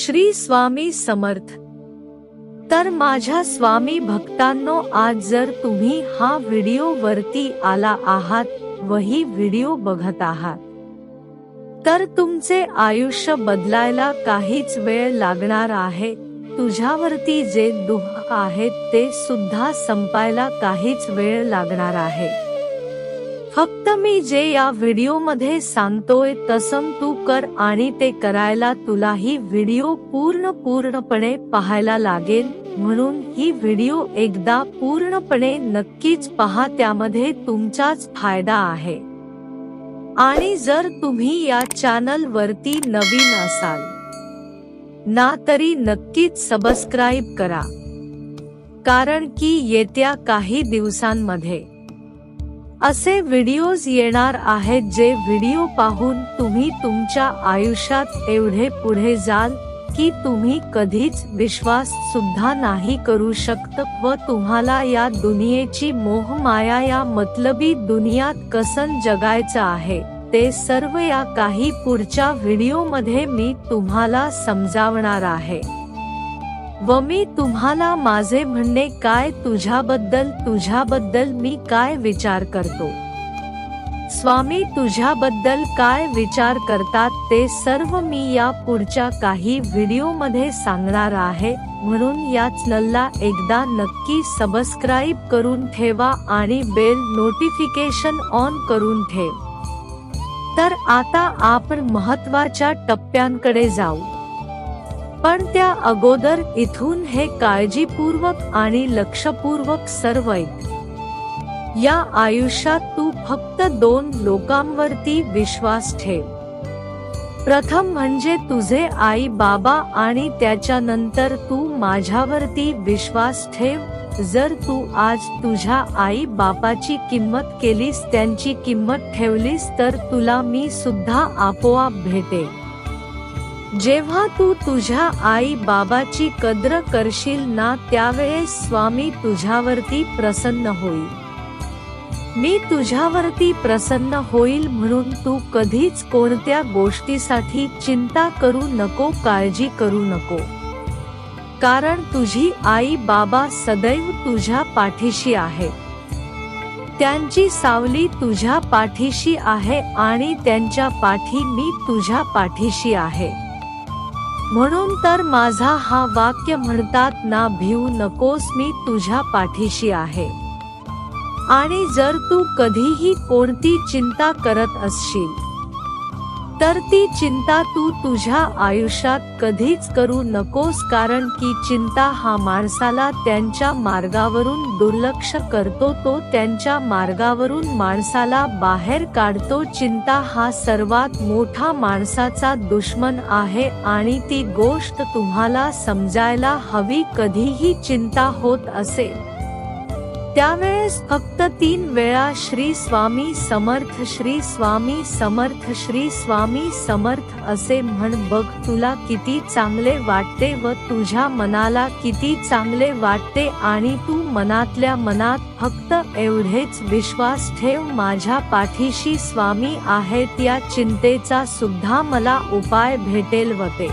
श्री स्वामी समर्थ. तर माझ्या स्वामी भक्तांनो आज जर तुम्ही हा व्हिडिओ वरती आला आहात वही व्हिडिओ बघत आहात तर तुमचे आयुष्य बदलायला काहीच वेळ लागणार आहे. तुझ्यावरती जे दुःख आहेत ते सुद्धा संपायला काहीच वेळ लागणार आहे. फक्त मी जे या व्हिडिओमध्ये सांगतोय तसं तू कर आणि ते करायला तुलाही व्हिडिओ पूर्ण पूर्णपणे पाहायला लागेल म्हणून ही व्हिडिओ एकदा पूर्णपणे नक्कीच पहा त्यामध्ये तुमचाच फायदा आहे. आणि जर तुम्ही या चॅनल वरती नवीन असाल ना तरी नक्कीच सबस्क्राईब करा. कारण की येत्या काही दिवसांमध्ये असे व्हिडिओज येणार आहेत जे व्हिडिओ पाहून तुम्ही तुमच्या आयुष्यात एवढे पुढे जाल की तुम्ही कधीच विश्वास सुद्धा नाही करू शकत व तुम्हाला या दुनियेची मोहमाया या मतलबी दुनियात कसन जगायचं आहे ते सर्व या काही पुढच्या व्हिडिओमध्ये मी तुम्हाला समजावणार आहे. व मी तुम्हाला माझे म्हणणे काय तुझ्याबद्दल तुझ्याबद्दल मी काय विचार करतो? स्वामी तुझ्याबद्दल काय विचार करतात? ते सर्व मी या पुढच्या काही व्हिडिओमध्ये सांगणार आहे. म्हणून या चॅनलला एकदा नक्की सबस्क्राईब करून ठेवा आणि बेल नोटिफिकेशन ऑन करून ठेव. तर आता आपण महत्त्वाच्या टप्प्यांकडे जाऊ. पण त्या अगोदर इथून हे काळजीपूर्वक आणि लक्षपूर्वक सर्व या आयुष्यात तू फक्त दोन लोकांवरती विश्वास ठेव. प्रथम म्हणजे तुझे आई बाबा आणि त्याच्यानंतर तू माझ्यावरती विश्वास ठेव. जर तू आज तुझ्या आई बापाची किंमत केलीस त्यांची किंमत ठेवलीस तर तुला मी सुद्धा आपोआप भेटेल. जेव्हा तू तुझ्या आई बाबाची कद्र करशील ना त्यावेळेस स्वामी तुझ्यावरती प्रसन्न होईल. मी तुझ्यावरती प्रसन्न होईल म्हणून तू कधीच कोणत्या गोष्टीसाठी चिंता करू नको काळजी करू नको. कारण तुझी आई बाबा सदैव तुझ्या पाठीशी आहे. त्यांची सावली तुझ्या पाठीशी आहे आणि त्यांच्या पाठी मी तुझ्या पाठीशी आहे. म्हणून तर माझा हा वाक्य म्हणतात ना भिवू नकोस मी तुझ्या पाठीशी आहे. आणि जर तू कधीही कोणती चिंता करत असशील तर ती चिंता तू तुझ्या आयुष्यात कधीच करू नकोस कारण की चिंता हा माणसाला त्यांच्या मार्गावरून दुर्लक्ष करतो तो त्यांच्या मार्गावरून माणसाला बाहेर काढतो. चिंता हा सर्वात मोठा माणसाचा दुश्मन आहे आणि ती गोष्ट तुम्हाला समजायला हवी. कधीही चिंता होत असेल त्यावेळेस फक्त तीन वेळा श्री स्वामी समर्थ श्री स्वामी समर्थ श्री स्वामी समर्थ असे म्हण बघ तुला किती चांगले वाटते व तुझ्या मनाला किती चांगले वाटते आणि तू मनातल्या मनात फक्त एवढेच विश्वास ठेव माझ्या पाठीशी स्वामी आहेत या चिंतेचा सुद्धा मला उपाय भेटेल वते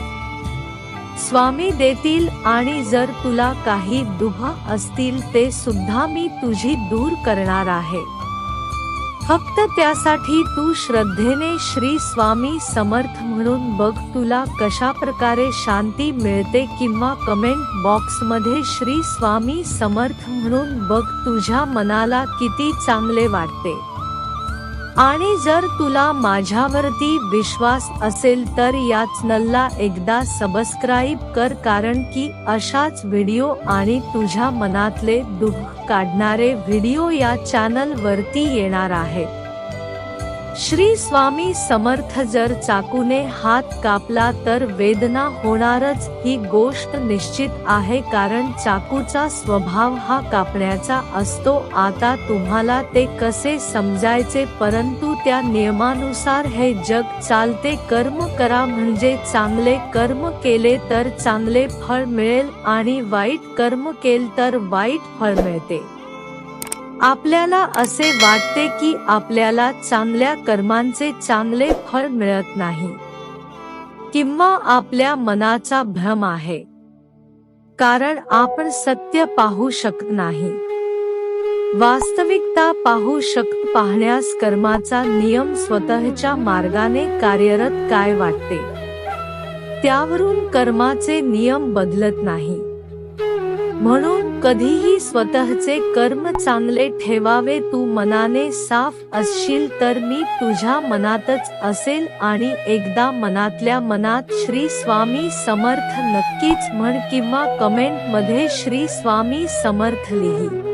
स्वामी देतील आणि जर तुला काही दुभा असतील ते सुद्धा मी तुझी दूर करणार आहे. फक्त त्यासाठी तू श्रद्धेने श्री स्वामी समर्थ म्हणून बघ तुला कशा प्रकारे शांती मिळते किंवा कमेंट बॉक्समध्ये श्री स्वामी समर्थ म्हणून बघ तुझ्या मनाला किती चांगले वाटते. आणि जर तुला माझ्यावरती विश्वास असेल तर या चॅनलला एकदा सबस्क्राईब कर कारण की अशाच व्हिडिओ आणि तुझ्या मनातले दुःख काढणारे व्हिडिओ या चॅनल वरती येणार आहेत. श्री स्वामी समर्थ जर चाकूने हात कापला तर वेदना होणारच ही गोष्ट निश्चित आहे कारण चाकूचा स्वभाव हा कापण्याचा असतो. आता तुम्हाला ते कसे समजायचे परंतु त्या नियमानुसार हे जग चालते. कर्म करा म्हणजे चांगले कर्म केले तर चांगले फळ मिळेल आणि वाईट कर्म केल तर वाईट फळ मिळते. आपल्याला असे वाटते की आपल्याला चांगल्या कर्मांचे चांगले फळ मिळत नाही. किंवा आपल्या मनाचा भ्रम आहे. कारण आपण सत्य पाहू शकत नाही. वास्तविकता पाहू शकत पाहण्यास कर्माचा नियम स्वतःच्या मार्गाने कार्यरत काय वाटते? त्यावरून कर्माचे नियम बदलत नाही. म्हणून कधीही स्वतःचे कर्म चांगले ठेवावे तू मनाने साफ असशील तर मी तुझ्या मनातच असेल आणि एकदा मनातल्या मनात श्री स्वामी समर्थ नक्कीच म्हण किंवा कमेंटमध्ये श्री स्वामी समर्थ लिही.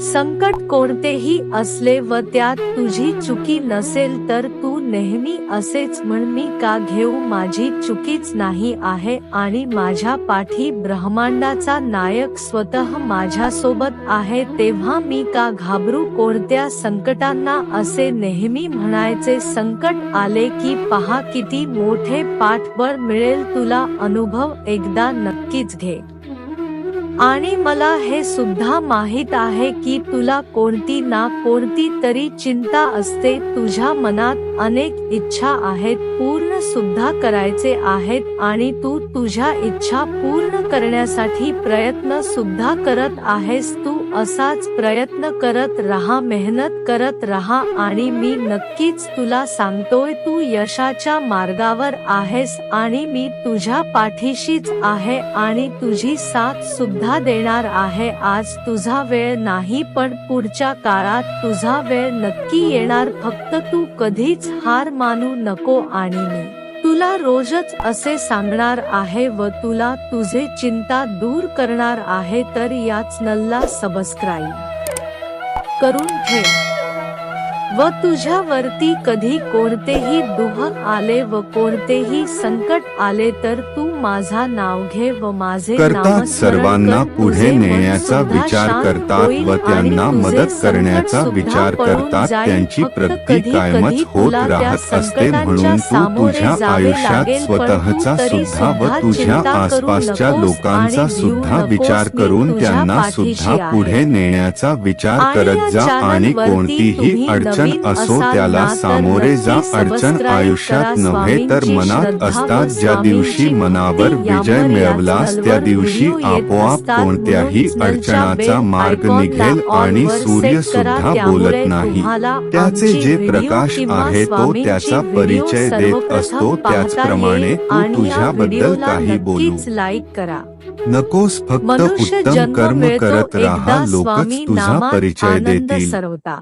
संकट कोणतेही असले व त्यात तुझी चुकी नसेल तर तू नेहमी असेच म्हण मी का घेऊ? माझी चुकीच नाही आहे आणि माझ्या पाठी ब्रह्मांडाचा नायक स्वतः माझ्यासोबत आहे तेव्हा मी का घाबरू? कोणत्या संकटांना असे नेहमी म्हणायचे? संकट आले की पहा किती मोठे पाठबळ मिळेल तुला अनुभव एकदा नक्कीच घे. आणि मला हे सुद्धा माहीत आहे की तुला कोणती ना कोणती तरी चिंता असते. तुझ्या मनात अनेक इच्छा आहेत पूर्ण सुद्धा करायचे आहेत आणि तू तुझ्या इच्छा पूर्ण करण्यासाठी प्रयत्न सुद्धा करत आहेस. तू असाच प्रयत्न करत राहा मेहनत करत राहा आणि मी नक्कीच तुला सांगतोय तू यशाच्या मार्गावर आहेस आणि मी तुझ्या पाठीशीच आहे आणि तुझी साथ सुद्धा देणार आहे. आज तुझा वेळ नाही पण पुढच्या काळात तुझा वेळ नक्की येणार. फक्त तू कधीच हार मानू नको आणि मी तुला रोजच असे सांगणार आहे व तुला तुझे चिंता दूर करणार आहे तर याच नल्ला सबस्क्राईब करून ठेव. व तुझ्यावरती कधी कोणतेही दुःख आले व कोणतेही संकट आले तर तू माझा नाव घे व माझे नामस्मरण सर्वांना. पुढे नेण्याचा विचार करतात व त्यांना मदत करण्याचा विचार करतात. त्यांची प्रगती कायमच होत राहत असते म्हणून तू तुझ्या आयुष्यात स्वतःचा सुद्धा व तुझ्या आसपासच्या लोकांचा सुद्धा. विचार करून त्यांना सुद्धा. पुढे नेण्याचा विचार करत जा आणि कोणतीही तुम्ही अडचण असो त्याला सामोरे जा अडचण आयुष्यात. नव्हे तर मनात असतात ज्या दिवशी मनावर विजय मिळवलास त्या दिवशी आपोआप. कोणत्याही अडचणाचा मार्ग निघेल आणि सूर्य. सुद्धा बोलत नाही त्याचे जे प्रकाश आहे तो त्याचा परिचय देत असतो त्याचप्रमाणे तू तुझ्याबद्दल काही बोलू करा नकोस फक्त उत्तम कर्म करत राहा लोकच तुझा परिचय देतील सरवता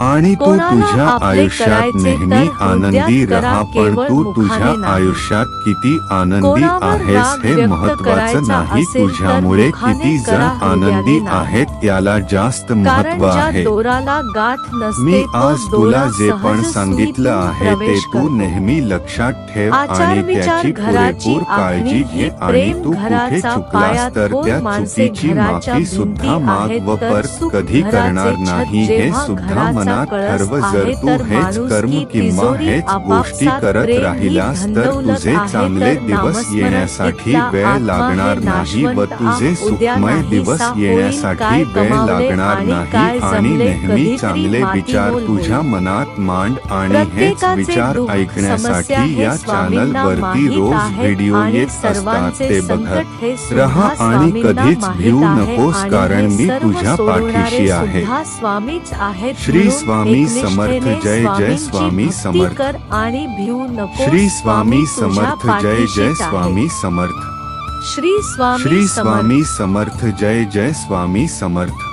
आणि तू तुझ्या आयुष्यात नेहमी आनंदी राहा पण तू तुझ्या. आयुष्यात किती आनंदी आहेस हे महत्वाचं नाही तुझ्यामुळे किती जण आनंदी. आहेत याला जास्त महत्त्व आहे दोराला गाठ नसते मी आज तुला जे पण सांगितलं आहे ते तू. नेहमी लक्षात ठेव आणि त्याची पुरेपूर काळजी घे आणि तू कुठे चुकलास तर त्या चुकीची माफी सुद्धा माग व परत कधी करणार नाही हे सुद्धा मनात ठरव आहे जर तू हेच कर्म किंवा हेच गोष्टी करत राहिलास तर तुझे आहे चांगले दिवस येण्यासाठी वेळ लागणार नाही व तुझे आह, सुखमय दिवस येण्यासाठी वेळ लागणार नाही आणि नेहमी चांगले विचार तुझ्या. मनात मांड आणि हेच विचार ऐकण्यासाठी या चॅनल वरती रोज व्हिडिओ येत असतात ते बघत रहा आणि कधीच भिवू आहे नकोस कारण मी तुझ्या पाठीशी आहे स्वामीच आहेत श्री स्वामी समर्थ जय जय स्वामी समर्थ. कर आणि भिवू नको श्री स्वामी समर्थ जय जय. स्वामी समर्थ. श्री स्वामी श्री स्वामी समर्थ जय जय स्वामी समर्थ.